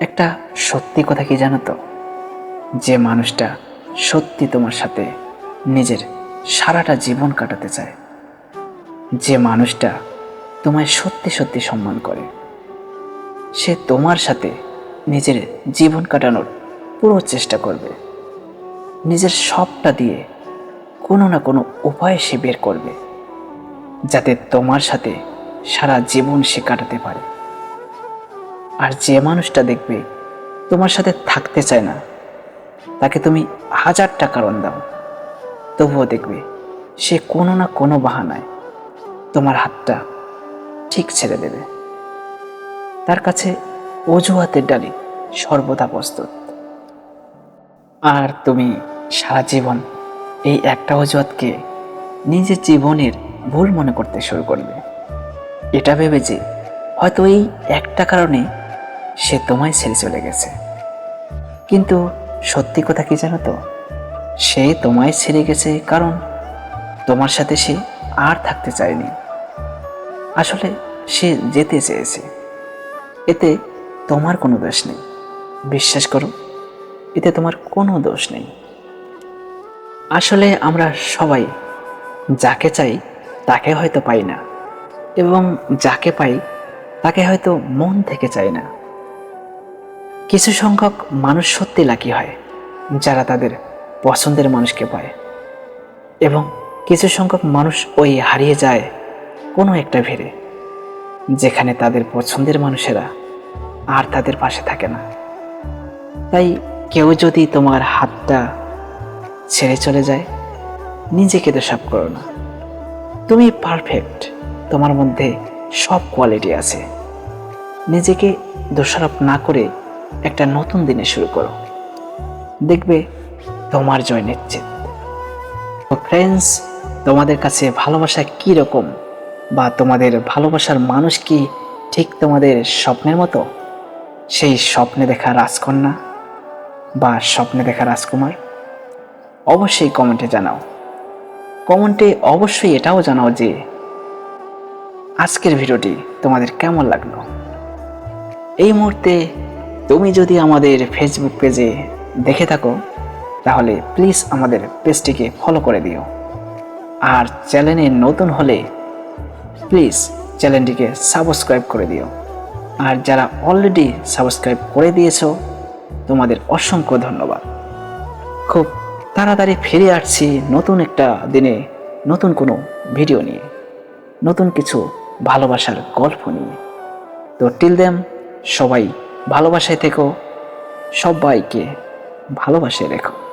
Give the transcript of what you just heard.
একটা সত্যি কথা কি জানো তো? যে মানুষটা সত্যি তোমার সাথে নিজের সারাটা জীবন কাটাতে চায়। যে মানুষটা তোমায় সত্যি সত্যি সম্মান করে। সে তোমার সাথে নিজের জীবন কাটানোর পুরো চেষ্টা করবে। নিজের সবটা দিয়ে কোনো না কোনো উপায় সে বের করবে, যাতে তোমার সাথে সারা জীবন সে কাটাতে পারে। আর যে মানুষটা দেখবে তোমার সাথে থাকতে চায় না, তাকে তুমি হাজার হাজারটা কারণ দাও। তবুও দেখবে সে কোনো না কোনো বাহানায় তোমার হাতটা ঠিক ছেড়ে দেবে। তার কাছে অজুহাতের ডালি সর্বদা প্রস্তুত। আর তুমি সারা জীবন এই একটা অজুহাতকে নিজের জীবনের ভুল মনে করতে শুরু করবে। এটা ভেবে যে হয়তো এই একটা কারণে সে তোমায় ছেড়ে চলে গেছে। কিন্তু সত্যি কথা কি জানো তো? সে তোমায় ছেড়ে গেছে কারণ তোমার সাথে সে আর থাকতে চায়নি। আসলে সে যেতে চেয়েছে। এতে তোমার কোনো দোষ নেই। বিশ্বাস করো, এতে তোমার কোনো দোষ নেই। আসলে আমরা সবাই যাকে চাই তাকে হয়তো পাই না। এবং যাকে পাই তাকে হয়তো মন থেকে চাই না। কিছু সংখ্যক মানুষ সত্যি লাকি হয়, যারা তাদের পছন্দের মানুষকে পায় এবং কিছু সংখ্যক মানুষ ওই হারিয়ে যায় কোনো একটা ভিড়ে, যেখানে তাদের পছন্দের মানুষেরা আর তাদের পাশে থাকে না। তাই কেউ যদি তোমার হাতটা ছেড়ে চলে যায়, নিজেকে দোষাপ করো না। তুমি পারফেক্ট তোমার মধ্যে সব কোয়ালিটি আছে। নিজেকে দোষারোপ না করে একটা নতুন দিনে শুরু করো। দেখবে তোমার জয় নিশ্চিত তো ফ্রেন্ডস তোমাদের কাছে ভালোবাসা কী রকম? বা তোমাদের ভালোবাসার মানুষ কি ঠিক তোমাদের স্বপ্নের মতো? সেই স্বপ্নে দেখা রাজকন্যা বা স্বপ্নে দেখা রাজকুমার? অবশ্যই কমেন্টে জানাও। কমেন্টে অবশ্যই এটাও জানাও যে আজকের ভিডিওটি তোমাদের কেমন লাগল? এই মুহূর্তে তুমি যদি আমাদের ফেসবুক পেজে দেখে থাকো, তাহলে প্লিজ আমাদের পেজটিকে ফলো করে দিও। আর চ্যানেলে নতুন হলে প্লিজ চ্যানেলটিকে সাবস্ক্রাইব করে দিও। আর যারা অলরেডি সাবস্ক্রাইব করে দিয়েছ, তোমাদের অসংখ্য ধন্যবাদ। খুব তাড়াতাড়ি ফিরে আসছি নতুন একটা দিনে, নতুন কোনো ভিডিও নিয়ে, নতুন কিছু ভালোবাসার গল্প নিয়ে। তো টিল দেম সবাই ভালোবাসায় থেকো সবাইকে ভালোবাসে রেখো।